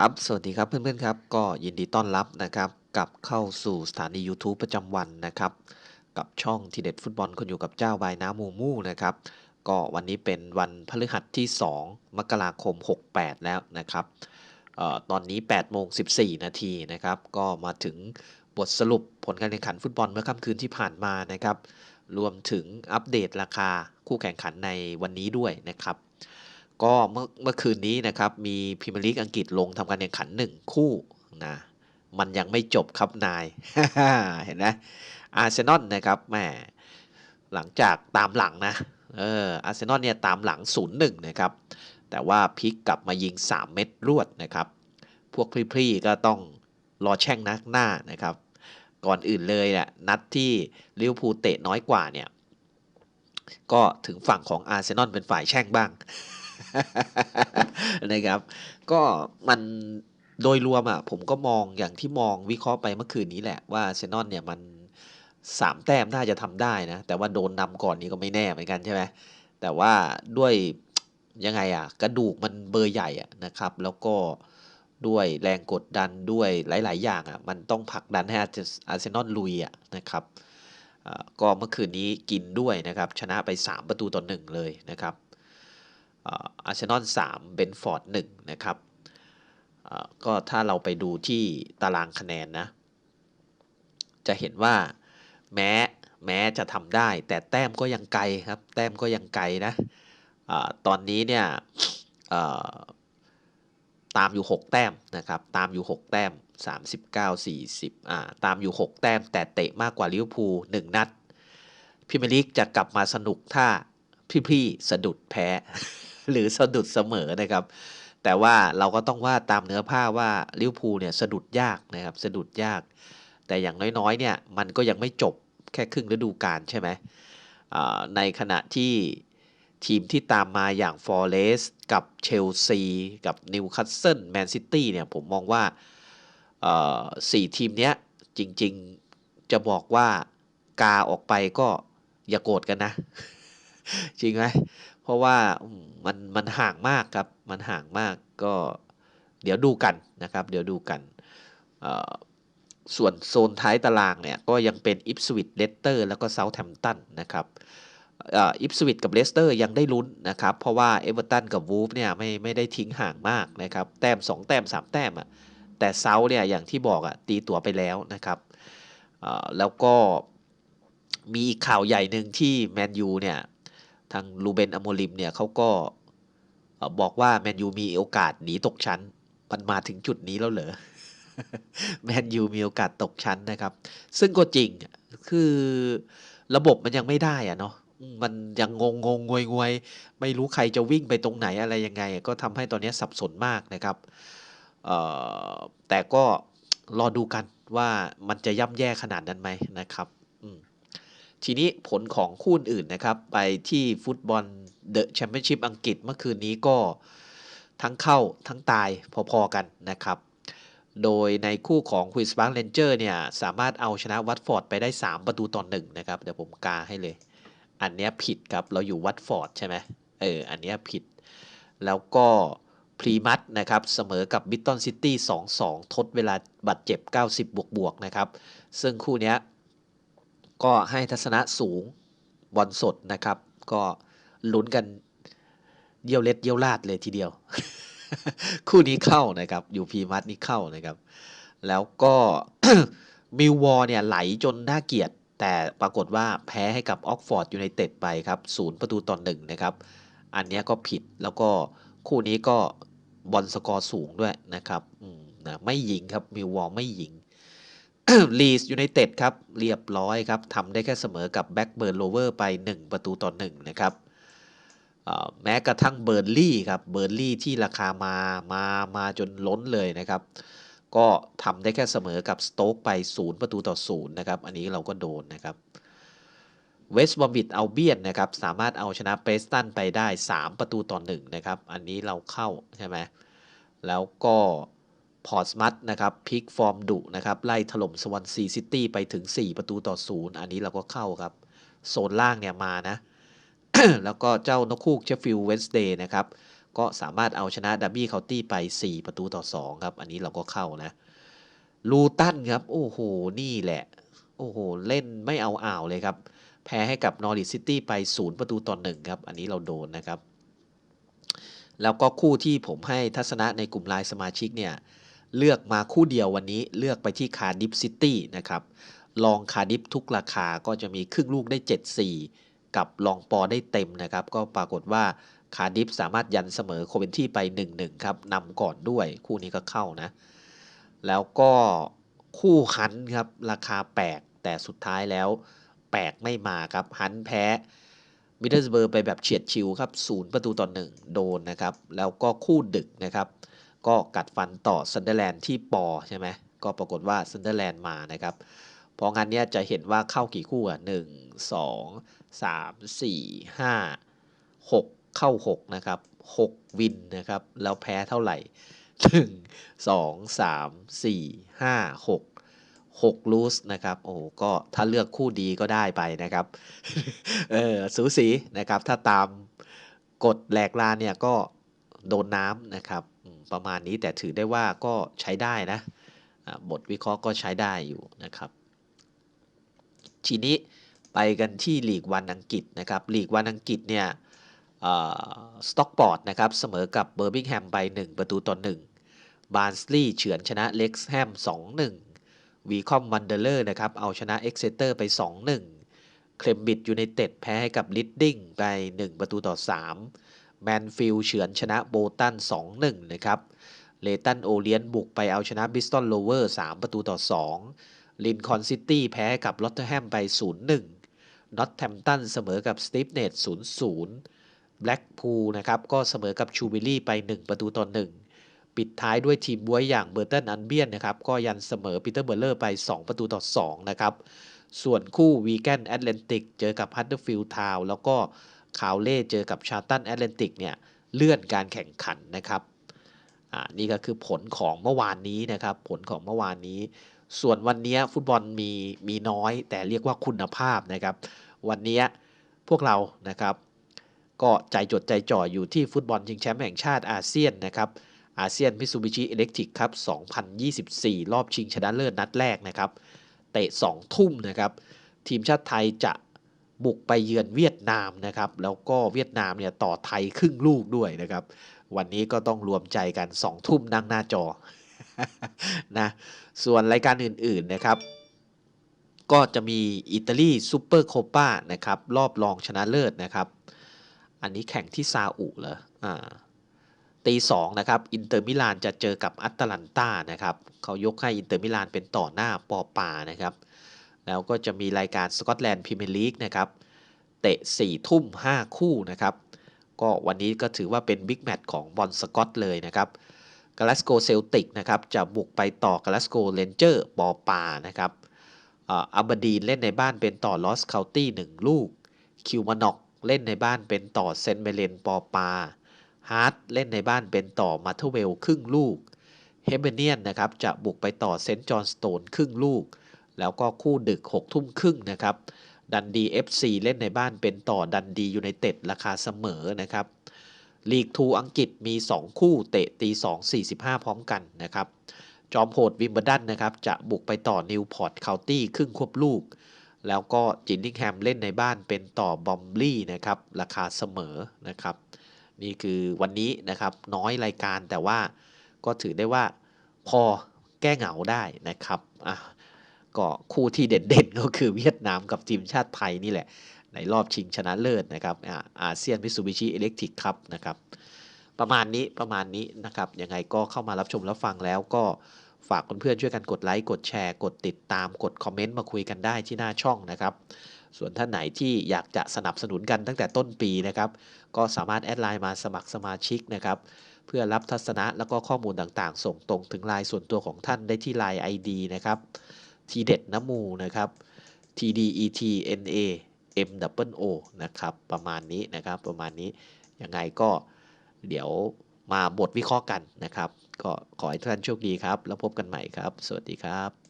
ครับ สวัสดีครับเพื่อนๆครับ ก็ยินดีต้อนรับนะครับกลับเข้าสู่สถานี YouTube ประจำวันนะครับ กับช่องทีเด็ดฟุตบอลคนอยู่กับเจ้าบายน้ำมูมูนะครับ ก็วันนี้เป็นวันพฤหัสที่ 2 มกราคม 68 แล้วนะครับออตอนนี้8โมง14 นาทีนะครับ ก็มาถึงบทสรุปผลการแข่งขันฟุตบอลเมื่อค่ำคืนที่ผ่านมานะครับ รวมถึงอัปเดตราคาคู่แข่งขันในวันนี้ด้วยนะครับ ก็เมื่อเมื่อคืนนี้นะครับ มีพรีเมียร์ลีกอังกฤษลงทำการแข่งขัน1คู่นะมันยังไม่จบครับนาย เห็นไหมอาร์เซนอลนะครับแหมหลังจากตามหลังนะเอออาร์เซนอลเนี่ยตามหลัง 0-1 นะครับ แต่ว่าพลิกกลับมายิง 3 เม็ดรวดนะครับ พวกพรีๆก็ต้องรอแช่งนักหน้านะครับ ก่อนอื่นเลยน่ะนัดที่ลิเวอร์พูลเตะน้อยกว่าเนี่ย ก็ถึงฝั่งของอาร์เซนอลเป็นฝ่ายแช่งบ้าง นะครับ ก็มันโดยรวมอะผมก็มองอย่างที่มองวิเคราะห์ไปเมื่อคืนนี้แหละว่าเซนอลเนี่ยมันสามแต้มน่าจะทำได้นะ แต่ว่าโดนนำก่อนนี้ก็ไม่แน่เหมือนกันใช่ไหมแต่ว่าด้วยยังไงอะ กระดูกมันเบอร์ใหญ่อะนะครับ แล้วก็ด้วยแรงกดดันด้วยหลาย ๆ อย่างอะมันต้องผลักดันให้อาร์เซนอลลุยอะนะครับก็เมื่อคืนนี้กินด้วยนะครับ ชนะไป 3 ประตูต่อหนึ่งเลยนะครับ อาร์เซนอล3เบนฟอร์ด1นะครับก็ถ้าเราไปดูที่ตารางคะแนนนะ จะเห็นว่าแม้แม้จะทำได้ แต่แต้มก็ยังไกลครับ แต้มก็ยังไกลนะอาตอนนี้เนี่ยตามอยู่ 6 แต้มนะครับ ตามอยู่ 6 แต้ม 39 40อ่าตามอยู่ 6 แต้ม แต่เตะมากกว่าลิเวอร์พูล1นัดพรีเมียร์ลีกจะกลับมาสนุกถ้าพี่ๆสะดุดแพ้ หรือสะดุดเสมอนะครับ แต่ว่าเราก็ต้องว่าตามเนื้อผ้าว่าลิเวอร์พูลเนี่ยสะดุดยากนะครับสะดุดยาก แต่อย่างน้อยๆเนี่ยมันก็ยังไม่จบแค่ครึ่งฤดูกาลใช่ไหมในขณะที่ทีมที่ตามมาอย่างฟอร์เรสกับเชลซีกับนิวคาสเซิลแมนซิตี้เนี่ยผมมองว่าสี่ทีมเนี้ยจริงๆจะบอกว่ากาออกไปก็อย่าโกรธกันนะ จริงไหมเพราะว่ามันมันห่างมากครับ มันห่างมากก็เดี๋ยวดูกันนะครับ เดี๋ยวดูกัน ส่วนโซนท้ายตารางเนี่ย ก็ยังเป็นอิฟสวิตเลสเตอร์แล้วก็เซาท์แฮมตันนะครับอิฟสวิตกับเลสเตอร์ยังได้ลุ้นนะครับ เพราะว่าเอเวอร์ตันกับวูฟเนี่ยไม่ไม่ได้ทิ้งห่างมากนะครับ แต้ม 2 แต้ม 3 แต้มอะแต่เซาท์เนี่ยอย่างที่บอกอะตีตัวไปแล้วนะครับแล้วก็มีอีกข่าวใหญ่หนึ่งที่แมนยูเนี่ย ทางลูเบนอโมลิมเนี่ยเขาก็บอกว่าแมนยูมีโอกาสหนีตกชั้น มันมาถึงจุดนี้แล้วเหรอแมนยูมีโอกาสตกชั้นนะครับ ซึ่งก็จริงคือระบบมันยังไม่ได้อะเนาะมันยังงงงงงวยงวยไม่รู้ใครจะวิ่งไปตรงไหนอะไรยังไง ก็ทำให้ตอนนี้สับสนมากนะครับแต่ก็รอดูกันว่ามันจะย่ำแย่ขนาดนั้นไหมนะครับ ทีนี้ผลของคู่อื่นนะครับ ไปที่ฟุตบอลเดอะแชมเปี้ยนชิพอังกฤษเมื่อคืนนี้ก็ทั้งเข้าทั้งตายพอๆกันนะครับ โดยในคู่ของควีนส์บาร์เรนเจอร์เนี่ยสามารถเอาชนะวัตฟอร์ดไปได้ 3 ประตูต่อหนึ่งนะครับ เดี๋ยวผมกาให้เลย อันเนี้ยผิดครับ เราอยู่วัตฟอร์ดใช่ไหมเออ อันเนี้ยผิด แล้วก็พรีมัตนะครับ เสมอกับบิตตันซิตี้ 2-2 ทดเวลาบัตรเจ็บ 90บวกบวกๆนะครับ ซึ่งคู่เนี้ย ก็ให้ทัศนะสูงบอลสดนะครับ ก็ลุ้นกันเยี่ยวเล็ดเยี่ยวลาดเลยทีเดียว คู่นี้เข้านะครับอยู่พีมัดนี่เข้านะครับ แล้วก็มิววอเนี่ยไหลจนน่าเกลียด แต่ปรากฏว่าแพ้ให้กับออกฟอร์ดยูไนเต็ดไปครับศูนย์ประตูต่อหนึ่งนะครับ อันนี้ก็ผิดแล้วก็คู่นี้ก็บอลสกอร์สูงด้วยนะครับนะไม่ยิงครับมิววอไม่ยิง ลีสยูไนเต็ดครับเรียบร้อยครับทำได้แค่เสมอกับแบ็กเบิร์นโรเวอร์ไป 1 ประตูต่อ1นะครับแม้กระทั่งเบอร์นลี่ครับเบอร์นลี่ที่ราคามามามาจนล้นเลยนะครับ ก็ทำได้แค่เสมอกับสโต๊กไป 0 ประตูต่อ0นะครับอันนี้เราก็โดนนะครับเวสต์บอมบิดเอาเบียนนะครับสามารถเอาชนะเปสตันไปได้ 3 ประตูต่อ1นะครับอันนี้เราเข้าใช่ไหมแล้วก็ พอร์ตสมัตนะครับพิกฟอร์มดุนะครับไล่ถล่มสวอนซีซิตี้ไปถึง 4 ประตูต่อศูนย์อันนี้เราก็เข้าครับ โซนล่างเนี่ยมานะ แล้วก็เจ้านกคูกเชฟฟิลด์เวนสเดย์นะครับก็สามารถเอาชนะดับบี้เคาน์ตี้ไป 4 ประตูต่อ 2 ครับ อันนี้เราก็เข้านะลูตันครับ โอ้โห นี่แหละ โอ้โห เล่นไม่เอาอ่าวเลยครับ แพ้ให้กับนอริซิตี้ไป 0 ประตูต่อ1ครับ อันนี้เราโดนนะครับ แล้วก็คู่ที่ผมให้ทัศนะในกลุ่มไลน์สมาชิกเนี่ย เลือกมาคู่เดียววันนี้เลือกไปที่คาร์ดิฟซิตี้นะครับลองคาร์ดิฟทุกราคาก็จะมีครึ่งลูกได้ 7-4 กับลองปอได้เต็มนะครับ ก็ปรากฏว่าคาร์ดิฟสามารถยันเสมอโคเวนที่ไป 1-1 ครับนำก่อนด้วยคู่นี้ก็เข้านะ แล้วก็คู่ฮันครับ ราคาแปลกแต่สุดท้ายแล้ว แปลกไม่มาครับฮันแพ้มิดเดิลสเบอร์ไปแบบเฉียดชิวครับ 0 ประตูต่อ 1 โดนนะครับ แล้วก็คู่ดึกนะครับ ก็กัดฟันต่อซันเดอร์แลนด์ที่ปอใช่ไหมก็ปรากฏว่าซันเดอร์แลนด์มานะครับพราะงั้นเนี่ยจะเห็นว่าเข้ากี่คู่อะหนึ่งสองสามสี่ห้าหกเข้าหกนะครับหกวินนะครับ แล้วแพ้เท่าไหร่หนึ่งสองสามสี่ห้าหกหกลูสนะครับ โอ้ก็ถ้าเลือกคู่ดีก็ได้ไปนะครับ เออสูสีนะครับ ถ้าตามกฎแหลกลานเนี่ยก็ โดนน้ำนะครับประมาณนี้แต่ถือได้ว่าก็ใช้ได้นะบทวิเคราะห์ก็ใช้ได้อยู่นะครับ ทีนี้ไปกันที่ลีกวันอังกฤษนะครับลีกวันอังกฤษเนี่ยสต็อกปอร์ตนะครับเสมอกับเบอร์บิงแฮมไป 1 ประตูต่อ1บาร์นสลีย์เฉือนชนะเล็กซ์แฮม 2-1 วีคอมวันเดอร์เลอร์นะครับเอาชนะเอ็กเซเตอร์ไป 2-1 เคลมบิดยูไนเต็ดแพ้ให้กับลิดดิ้งไป 1 ประตูต่อ 3 แมนฟิลเฉือนชนะโบตัน 2-1 นะครับ เลตันโอเลียนบุกไปเอาชนะบิสตันโลเวอร์ 3 ประตูต่อ 2 ลินคอนซิตี้แพ้กับลอตเทอร์แฮมไป 0-1นอตแทมตันเสมอกับสตีฟเนต0-0แบล็กพูลนะครับก็เสมอกับชูบิลี่ไป 1 ประตูต่อ 1 ปิดท้ายด้วยทีมบวยอย่างเบอร์ตันอันเบียนนะครับก็ยันเสมอปีเตอร์เบอร์เลอร์ไป 2 ประตูต่อ 2 นะครับส่วนคู่วีแกนแอตแลนติกเจอกับฮัตเตอร์ฟิลด์ทาวแล้วก็ คาวเล่เจอกับชาตันแอตแลนติกเนี่ยเลื่อนการแข่งขันนะครับอ่านี่ก็คือผลของเมื่อวานนี้นะครับผลของเมื่อวานนี้ ส่วนวันนี้ฟุตบอลมีมีน้อย แต่เรียกว่าคุณภาพนะครับ วันนี้พวกเรานะครับ ก็ใจจดใจจ่ออยู่ที่ฟุตบอลชิงแชมป์แห่งชาติอาเซียนนะครับอาเซียนมิซูบิชิอิเล็กทริกครับ 2024 รอบชิงชนะเลิศนัดแรกนะครับ เตะ 2 ทุ่มนะครับ ทีมชาติไทยจะ บุกไปเยือนเวียดนามนะครับ แล้วก็เวียดนามเนี่ยต่อไทยครึ่งลูกด้วยนะครับ วันนี้ก็ต้องรวมใจกัน2ทุ่มนั่งหน้าจอนะส่วนรายการอื่นๆนะครับ ก็จะมีอิตาลีซูเปอร์โคปานะครับ รอบรองชนะเลิศนะครับ อันนี้แข่งที่ซาอุเหรออ่าตีสองนะครับ อินเตอร์มิลานจะเจอกับอัตแลนตานะครับ เขายกให้อินเตอร์มิลานเป็นต่อหน้าปอปานะครับ แล้วก็จะมีรายการสกอตแลนด์พรีเมียร์ลีกนะครับ เตะ4ทุ่ม 5 คู่นะครับ ก็วันนี้ก็ถือว่าเป็นบิ๊กแมตช์ของบอลสกอตเลยนะครับกาลาสโกเซลติกนะครับจะบุกไปต่อกาลาสโกเรนเจอร์ปอปานะครับอับดีนเล่นในบ้านเป็นต่อลอสเคานตี้1ลูก คิวมานอกเล่นในบ้านเป็นต่อเซนเมเลนปอปา ฮาร์ดเล่นในบ้านเป็นต่อมาเทเวลครึ่งลูก เฮเบเนียนนะครับจะบุกไปต่อเซนต์จอห์นสโตนครึ่งลูก แล้วก็คู่ดึก6ทุ่มครึ่งนะครับดันดี FC เล่นในบ้านเป็นต่อดันดียูไนเต็ดราคาเสมอนะครับลีกทูอังกฤษมี 2 คู่เตะตี2 45 พร้อมกันนะครับจอมโหดวิมเบลดันนะครับจะบุกไปต่อนิวพอร์ตเคาน์ตี้ครึ่งควบลูก แล้วก็จินนิงแฮมเล่นในบ้านเป็นต่อบอมลี่นะครับราคาเสมอนะครับนี่คือวันนี้นะครับน้อยรายการแต่ว่าก็ถือได้ว่าพอแก้เหงาได้นะครับอะ ก็คู่ที่เด่นๆ ก็คือเวียดนามกับทีมชาติไทยนี่แหละ ในรอบชิงชนะเลิศนะครับอาอาเซียนมิสูบิชิอิเล็กทริกครับนะครับประมาณนี้ประมาณนี้นะครับยังไงก็เข้ามารับชมรับฟังแล้วก็ฝากเพื่อนๆช่วยกันกดไลค์กดแชร์กดติดตามกดคอมเมนต์มาคุยกันได้ที่หน้าช่องนะครับ ส่วนท่านไหนที่อยากจะสนับสนุนกันตั้งแต่ต้นปีนะครับ ก็สามารถแอดไลน์มาสมัครสมาชิกนะครับ เพื่อรับทัศนะแล้วก็ข้อมูลต่างๆ ส่งตรงถึงไลน์ส่วนตัวของท่านได้ที่ไลน์ ID นะครับ ทีเด็ดน้ำมูนะครับ T D E T N A M W O นะครับ ประมาณนี้นะครับ ประมาณนี้ ยังไงก็เดี๋ยวมาบทวิเคราะห์กันนะครับ ก็ขอให้ทุกท่านโชคดีครับ แล้วพบกันใหม่ครับ สวัสดีครับ